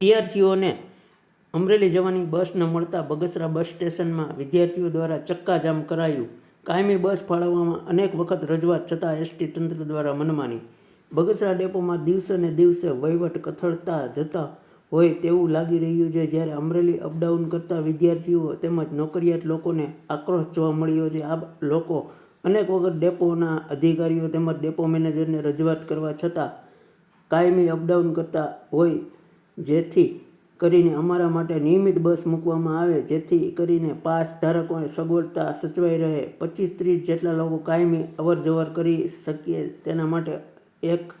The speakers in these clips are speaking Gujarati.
વિદ્યાર્થીઓને અમરેલી જવાની બસ ન મળતા બગસરા બસ સ્ટેશનમાં વિદ્યાર્થીઓ દ્વારા ચક્કાજામ કરાયું. કાયમી બસ ફાળવવામાં અનેક વખત રજૂઆત છતાં એસટી તંત્ર દ્વારા મનમાની. બગસરા ડેપોમાં દિવસે ને દિવસે વહીવટ કથળતા જતા હોય તેવું લાગી રહ્યું છે. જ્યારે અમરેલી અપડાઉન કરતા વિદ્યાર્થીઓ તેમજ નોકરિયાત લોકોને આક્રોશ જોવા મળ્યો છે. આ લોકો અનેક વખત ડેપોના અધિકારીઓ તેમજ ડેપો મેનેજરને રજૂઆત કરવા છતાં કાયમી અપડાઉન કરતા હોય જેથી કરીને અમારા માટે નિયમિત બસ મૂકવામાં આવે, જેથી કરીને પાસ ધારકોને સગવડતા સચવાઈ રહે. પચીસ ત્રીસ જેટલા લોકો કાયમી અવર જવર કરી શકીએ, તેના માટે એક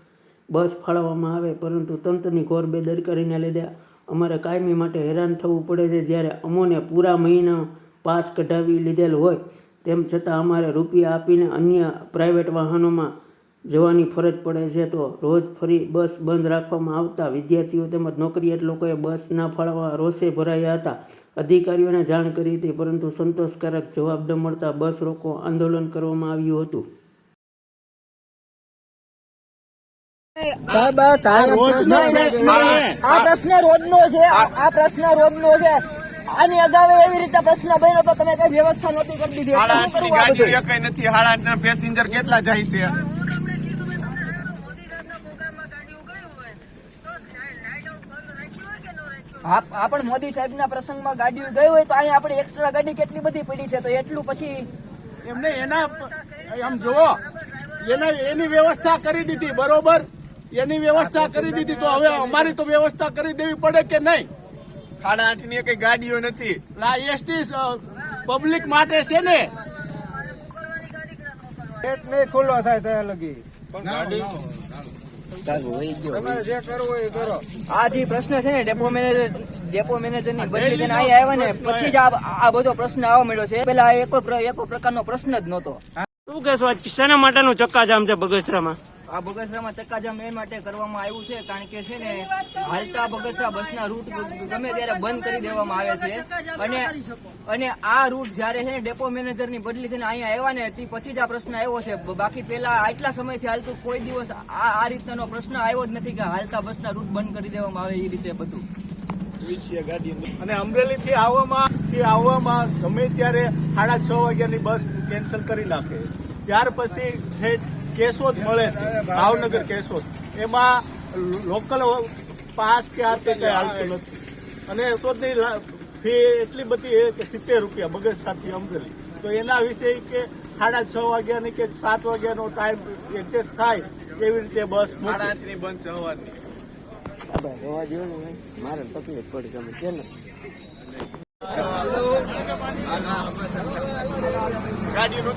બસ ફાળવવામાં આવે. પરંતુ તંત્રની ઘોર બેદરકારીને લીધે અમારે કાયમી માટે હેરાન થવું પડે છે. જ્યારે અમોને પૂરા મહિના પાસ કઢાવી લીધેલ હોય, તેમ છતાં અમારે રૂપિયા આપીને અન્ય પ્રાઇવેટ વાહનોમાં જવાની ફરજ પડે છે તો રોજ ફરી બસ બંધ રાખવામાં આવતા વિદ્યાર્થીઓ તેમજ નોકરિયાત લોકોએ બસ ના ફાળવવા રોષે ભરાયા હતા. અધિકારીઓને જાણ કરી હતી પરંતુ સંતોષકારક જવાબ ન મળતા બસ રોકો આંદોલન કરવામાં આવ્યું હતું. સાહેબ આ પ્રશ્ન રોજનો છે. આ આ પ્રશ્ન રોજનો છે. આની અગાઉ એવી રીતે પ્રશ્ન બન્યો તો તમે કઈ વ્યવસ્થા નહોતી કરી દીધી. નથી. હાડા પેસેન્જર કેટલા જાય છે? હા, પણ મોદી સાહેબના પ્રસંગમાં ગાડીઓ ગઈ હોય તો અહીંયા આપણે એક્સ્ટ્રા ગાડી કેટલી બધી પડી છે તો એટલું પછી એમને એના આમ જુઓ એને એની વ્યવસ્થા કરી દીધી બરોબર? એની વ્યવસ્થા કરી દીધી તો હવે અમારી તો વ્યવસ્થા કરી દેવી પડે કે નહીં? સાડા આઠની કઈ ગાડીઓ નથી. લા એસટી પબ્લિક માટે છે ને? ગેટ નહીં ખુલ્લો થાય ત્યાં લગી. તમારે જે કરવું હોય એ આ જે પ્રશ્ન છે ને ડેપો મેનેજર ડેપો મેનેજરની બદલી થઈને અહીંયા આવ્યા ને પછી જ આ આ બધો પ્રશ્ન આવવા મળ્યો છે. પેલા એકો પ્ર- એકો પ્રકારનો પ્રશ્ન જ નહોતો. શું કહેશો આજ? શેના માટેનું ચક્કાજામ છે બગસરામાં? આ બગસરામાં ચક્કાજામ એ માટે કરવામાં આવ્યું છે, કારણ કે છે ને, હાલતા બગસરા બસના રૂટ ગમે ત્યારે બંધ કરી દેવામાં આવે છે. અને અને આ રૂટ જ્યારે છે ને ડેપો મેનેજરની બદલી થઈને અહીંયા આવ્યા ને, તે પછી જ આ પ્રશ્ન આવ્યો છે. બાકી પેલા આટલા સમયથી હાલતું કોઈ દિવસ આ આ રીતનો પ્રશ્ન આવ્યો જ નથી કે હાલતા બસના રૂટ બંધ કરી દેવામાં આવે એ રીતે બધું. અને અમરેલી થી આવવામાં થી આવવામાં ગમે ત્યારે સાડા છ વાગ્યાની બસ કેન્સલ કરી નાખે. ત્યાર પછી ઠેઠ કેશોદ મળે છે ભાવનગર કેશોદ. એમાં લોકલ પાસ કે આ તે કઈ હાલતું નથી. અને કેશોદની ફી એટલી બધી છે કે સિત્તેર રૂપિયા બગસરાથી અમરેલી. તો એના વિશે કે સાડા છ વાગ્યાની કે સાત વાગ્યાનો ટાઈમ એડજસ્ટ થાય એવી રીતે બસ આઠની બંધ સવારની મારે તકલીફ પડી ગમે છે ને. ગાડીનું